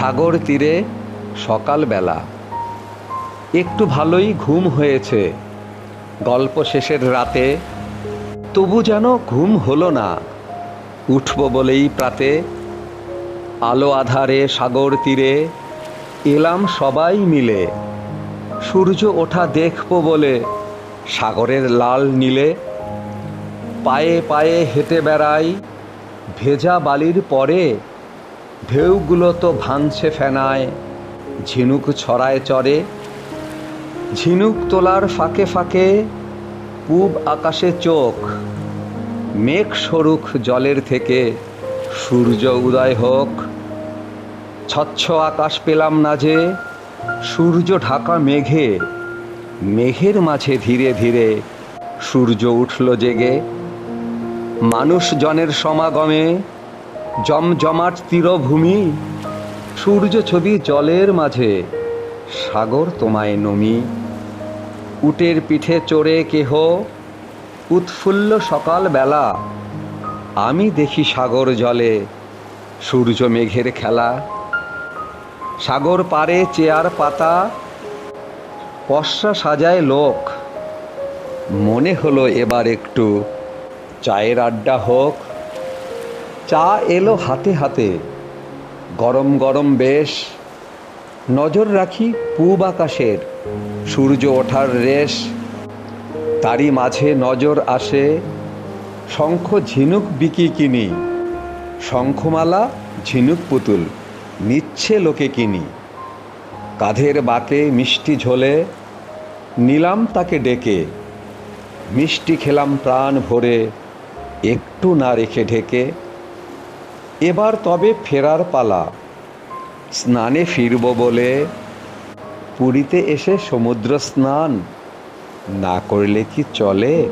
সাগর তীরে সকালবেলা। একটু ভালোই ঘুম হয়েছে। গল্প শেষের রাতে, তবু যেন ঘুম হলো না। উঠব বলেই প্রাতে আলো আধারে সাগর তীরে এলাম সবাই মিলে। সূর্য ওঠা দেখব বলে সাগরের লাল নীলে। পায়ে পায়ে হেঁটে বেড়াই, ভেজা বালির পরে ঢেউগুলো তো ভাঙছে ফেনায়, ঝিনুক ছড়ায় চরে, ঝিনুক তোলার ফাঁকে ফাঁকে পূব আকাশে চোখ, মেঘ সরুক জলের থেকে, সূর্য উদয় হোক। স্বচ্ছ আকাশ পেলাম না যে, সূর্য ঢাকা মেঘে, মেঘের মাঝে ধীরে ধীরে সূর্য উঠল জেগে। মানুষজনের সমাগমে জমজমাট তীরভূমি সূর্য ছবি জলের মাঝে, সাগর তোমায় নমি। উটের পিঠে চড়ে কেহ, উৎফুল্ল সকাল বেলা আমি দেখি সাগর জলে, সূর্য মেঘের খেলা। সাগর পারে চেয়ার পাতা, পশরা সাজায় লোক। মনে হলো এবার একটু চায়ের আড্ডা হোক। চা এলো হাতে হাতে। গরম গরম বেশ। নজর রাখি পূব আকাশের। সূর্য ওঠার রেশ। তারই মাঝে নজর আসে শঙ্খ ঝিনুক বিকি কিনি। শঙ্খমালা, ঝিনুক পুতুল, নিচ্ছে লোকে কিনি। কাঁধের বাঁকে মিষ্টি ঝোলে, নিলাম তাকে ডেকে। মিষ্টি খেলাম প্রাণ ভরে, একটু না রেখে ঢেকে। এবার তবে ফেরার পালা। স্নানে ফিরব বলে পুরীতে এসে সমুদ্র স্নান না করলে কি চলে?